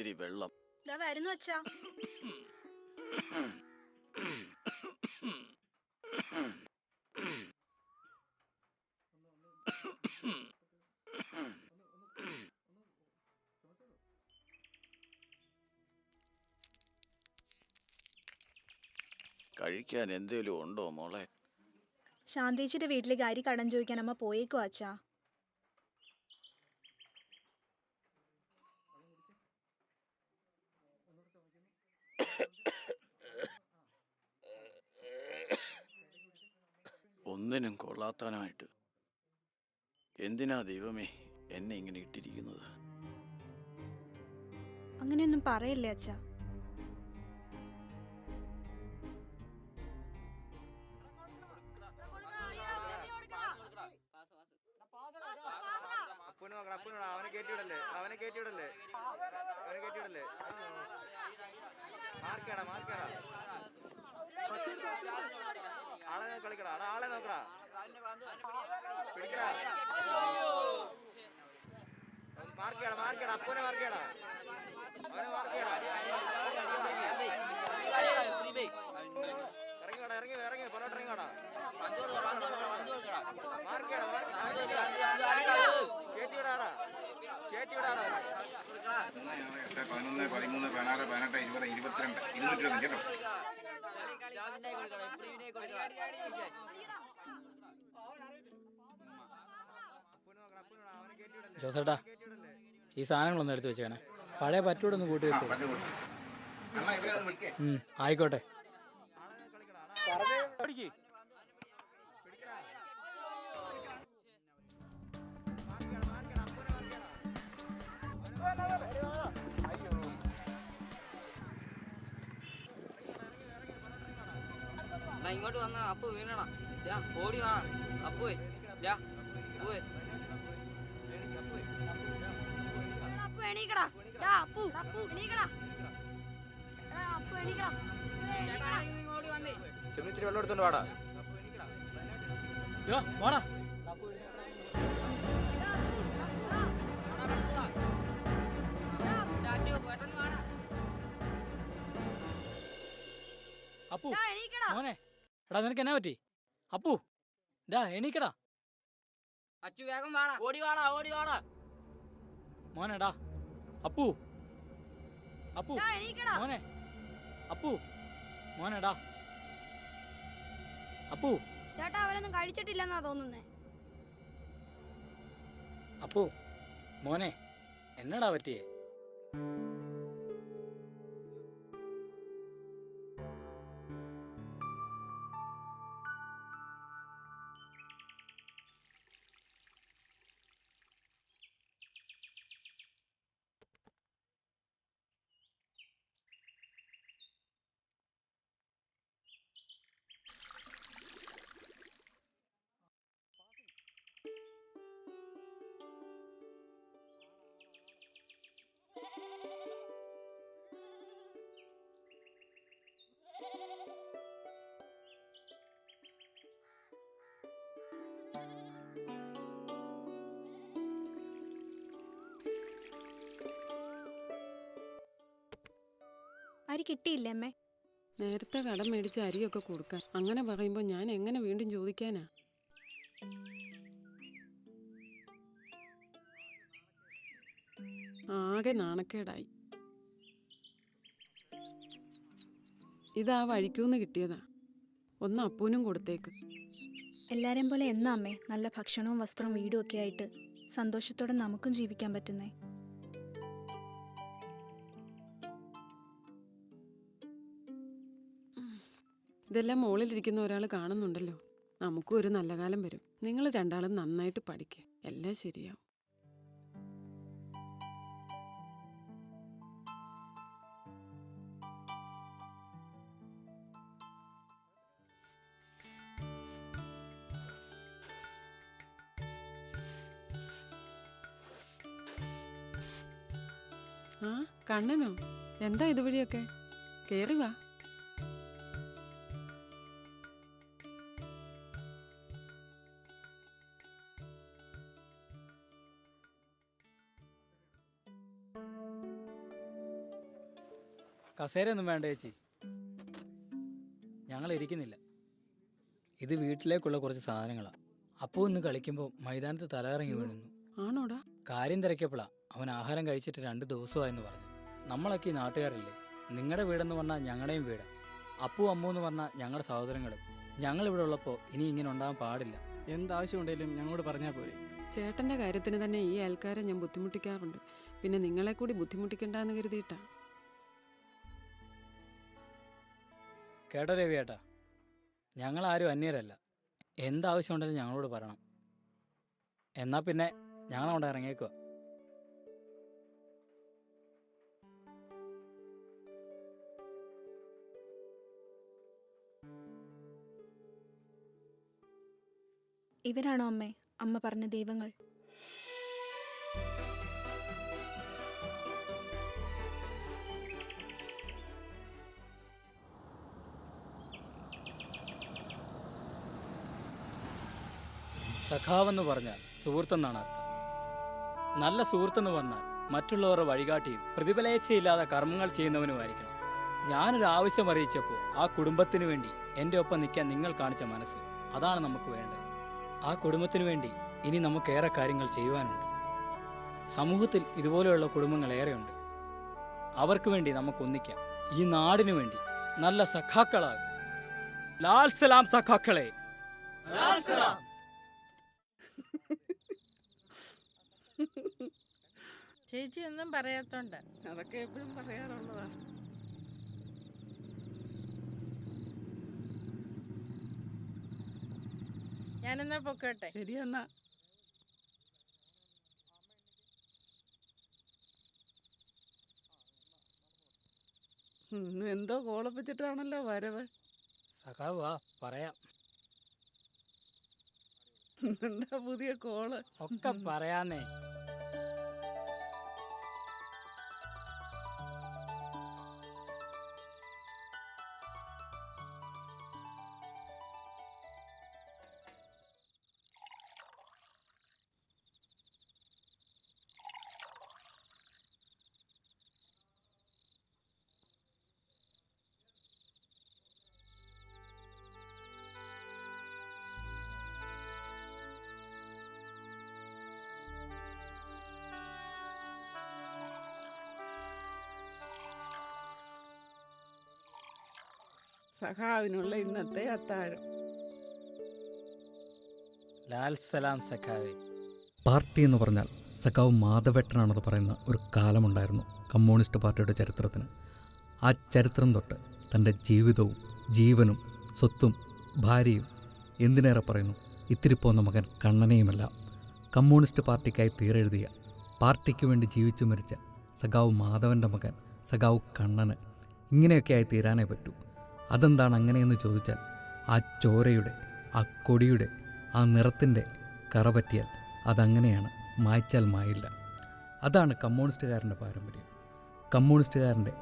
ഇത്തിരി വെള്ളം. വരുന്നു അച്ഛാ. കഴിക്കാൻ എന്തേലും ഉണ്ടോ മോളെ? ശാന്തേച്ചിയുടെ വീട്ടിലേക്ക് അരി കടം ചോദിക്കാൻ അമ്മ പോയേക്കോ അച്ഛാ. ഒന്നിനും കൊള്ളാത്താനായിട്ട് എന്തിനാ ദൈവമേ എന്നെ ഇങ്ങനെ ഇട്ടിരിക്കുന്നത്? അങ്ങനെയൊന്നും പറയല്ലേ അച്ഛാ. അപ്പുന് നോക്കണം അപ്പുന് അവനെ കയറ്റിവിടല്ലേ അവനെ കയറ്റിവിടല്ലേ അവനെ കയറ്റിവിടല്ലേ മാർക്കേടാ മാർക്കേടാ ആളെ നോക്കടാ. പിടിക്കടാ. മാർക്ക് ആളെ മാർക്ക് മാർക്കേടാ അപ്പുനെ മാർക്കേടാ അവനെ മാർക്കേടാ ഇറങ്ങി വേടാ ഇറങ്ങി ഇറങ്ങി പുറത്തോട്ട് ഇറങ്ങി മാർക്ക് മാർക്കേടാ കേറ്റിവിടാടാ കേറ്റിവിടാടാ എട്ട് പതിനൊന്ന് പതിമൂന്ന് പതിനാറ് പതിനെട്ട് ഇരുപത് ഇരുപത്തിരണ്ട് ഇരുന്നൂറ്റി കേട്ടോ. ജോസേട്ടാ ഈ സാധനങ്ങളൊന്നും എടുത്തു വെച്ചേക്കണേ. പഴയ പറ്റൂടൊന്ന് കൂട്ടി വെച്ചു. ആയിക്കോട്ടെ. പിടിക്കടാ ഇങ്ങോട്ട് വന്നാ അപ്പു വീണടാ. ഓടി വേണം അപ്പുവേ. ഞാ അപ്പുവേ. അപ്പു എണീക്കടാ. ഡാ അപ്പു അപ്പു എണീക്കടാ. അപ്പു ഓടി വന്നേ. വെള്ളം എടുത്തോണ്ട് വാടാ. വാടാ. പെട്ടെന്ന് അപ്പു മോനെ. എടാ നിനക്ക് എന്നാ പറ്റി? അപ്പു ഡാ എണീക്കടാ. അച്ചു വേഗം വാടാ. ഓടി വാടാ ഓടി വാടാ. മോനേടാ അപ്പു. അപ്പു മോനെ. അപ്പു മോനേടാ. അപ്പു. ചേട്ടാ അവരൊന്നും കഴിച്ചിട്ടില്ലെന്നാ തോന്നുന്നേ. അപ്പു മോനെ എന്നടാ പറ്റിയേ? അരി കിട്ടിയില്ല അമ്മേ? നേരത്തെ കടം മേടിച്ച അരിയൊക്കെ കൊടുക്കാൻ. അങ്ങനെ പറയുമ്പോൾ ഞാൻ എങ്ങനെ വീണ്ടും ചോദിക്കാനാ? ആകെ നാണക്കേടായി. ഇതാ വഴിക്കൂന്ന് കിട്ടിയതാ. ഒന്ന് അപ്പൂനും കൊടുത്തേക്ക്. എല്ലാരെയും പോലെ എന്നാ അമ്മേ? നല്ല ഭക്ഷണവും വസ്ത്രവും വീടും ഒക്കെ ആയിട്ട് സന്തോഷത്തോടെ നമുക്കും ജീവിക്കാൻ പറ്റുന്നേ. ഇതെല്ലാം മുകളിലിരിക്കുന്ന ഒരാൾ കാണുന്നുണ്ടല്ലോ. നമുക്കും ഒരു നല്ല കാലം വരും. നിങ്ങൾ രണ്ടാളും നന്നായിട്ട് പഠിക്കുക എല്ലാം ശരിയാവും. ആ കണ്ണനോ? എന്താ ഇതുവഴിയൊക്കെ? കേറി വാ. കസേരയൊന്നും വേണ്ട ചേച്ചി. ഞങ്ങൾ ഇരിക്കുന്നില്ല ഇത് വീട്ടിലേക്കുള്ള കുറച്ച് സാധനങ്ങളാ. അപ്പു ഒന്ന് കളിക്കുമ്പോൾ മൈതാനത്ത് തലകറങ്ങി വീണുന്നു ആണോടാ? കാര്യം തിരക്കിയപ്പോഴാ അവൻ ആഹാരം കഴിച്ചിട്ട് രണ്ട് ദിവസമായെന്ന് പറഞ്ഞു. നമ്മളൊക്കെ ഈ നാട്ടുകാരല്ലേ? നിങ്ങളുടെ വീടെന്ന് പറഞ്ഞാൽ ഞങ്ങളുടെയും വീടാ. അപ്പു അമ്മു എന്ന് പറഞ്ഞാൽ ഞങ്ങളുടെ സഹോദരങ്ങളും. ഞങ്ങൾ ഇവിടെ ഉള്ളപ്പോൾ ഇനി ഇങ്ങനെ ഉണ്ടാകാൻ പാടില്ല. എന്താവശ്യമുണ്ടെങ്കിലും ഞങ്ങളോട് പറഞ്ഞാൽ പോരെ. ചേട്ടന്റെ കാര്യത്തിന് തന്നെ ഈ ആൾക്കാരെ ഞാൻ ബുദ്ധിമുട്ടിക്കാറുണ്ട്. പിന്നെ നിങ്ങളെ കൂടി ബുദ്ധിമുട്ടിക്കണ്ടെന്ന് കരുതിയിട്ടാ. കേട്ടോ രവി ഏട്ടാ. ആരും അന്യരല്ല. എന്താവശ്യമുണ്ടെങ്കിലും ഞങ്ങളോട് പറയണം. എന്നാൽ പിന്നെ ഞങ്ങളവിടെ ഇറങ്ങിയേക്കുക ഇവരാണോ അമ്മേ? അമ്മ പറഞ്ഞ ദൈവങ്ങൾ. സഖാവെന്ന് പറഞ്ഞാൽ സുഹൃത്തെന്നാണ് അർത്ഥം. നല്ല സുഹൃത്തെന്ന് പറഞ്ഞാൽ മറ്റുള്ളവരുടെ വഴികാട്ടിയും പ്രതിഫലേച്ഛയില്ലാതെ കർമ്മങ്ങൾ ചെയ്യുന്നവനുമായിരിക്കണം. ഞാനൊരു ആവശ്യം അറിയിച്ചപ്പോൾ ആ കുടുംബത്തിനു വേണ്ടി എന്റെ ഒപ്പം നിൽക്കാൻ നിങ്ങൾ കാണിച്ച മനസ്സ് അതാണ് നമുക്ക് വേണ്ടത്. ആ കുടുംബത്തിനു വേണ്ടി ഇനി നമുക്കേറെ കാര്യങ്ങൾ ചെയ്യുവാനുണ്ട്. സമൂഹത്തിൽ ഇതുപോലെയുള്ള കുടുംബങ്ങൾ ഏറെയുണ്ട്. അവർക്ക് വേണ്ടി നമുക്ക് ഒന്നിക്കാം. ഈ നാടിനു വേണ്ടി നല്ല സഖാക്കളാകും. ലാൽ സലാം സഖാക്കളെ. ചേച്ചി ഒന്നും പറയാത്തോണ്ട്. അതൊക്കെ എപ്പോഴും പറയാറുള്ളതാ. ഞാനെന്നാ പൊക്കോട്ടെ? ശരി എന്നാ. ഇന്ന് എന്തോ കോളപ്പിച്ചിട്ടാണല്ലോ വരവ്. സഖാവാ പറയാം. എന്താ പുതിയ കോൾ ഒക്കെ പറയാന്നേ. സഖാവിനുള്ള ഇന്നത്തെ അത്താഴം. ലാൽ സലാം സഖാവേ. പാർട്ടി എന്ന് പറഞ്ഞാൽ സഖാവ് മാധവേട്ടനാണെന്ന് പറയുന്ന ഒരു കാലമുണ്ടായിരുന്നു കമ്മ്യൂണിസ്റ്റ് പാർട്ടിയുടെ ചരിത്രത്തിന്. ആ ചരിത്രം തൊട്ട് തന്റെ ജീവിതവും ജീവനും സ്വത്തും ഭാര്യയും എന്തിനേറെ പറയുന്നു? ഇത്തിരി പോന്ന മകൻ കണ്ണനെയുമെല്ലാം. കമ്മ്യൂണിസ്റ്റ് പാർട്ടിക്കായി തീരെഴുതിയ പാർട്ടിക്ക് വേണ്ടി ജീവിച്ചു മരിച്ച സഖാവ് മാധവന്റെ മകൻ സഖാവ് കണ്ണന് ഇങ്ങനെയൊക്കെയായി തീരാനേ പറ്റൂ. അതെന്താണ് അങ്ങനെയെന്ന് ചോദിച്ചാൽ ആ ചോരയുടെ ആ കൊടിയുടെ ആ നിറത്തിന്റെ കറ പറ്റിയാൽ അതങ്ങനെയാണ് മായ്ച്ചാൽ മായില്ല. അതാണ് കമ്മ്യൂണിസ്റ്റുകാരന്റെ പാരമ്പര്യം. കമ്മ്യൂണിസ്റ്റുകാരന്റെ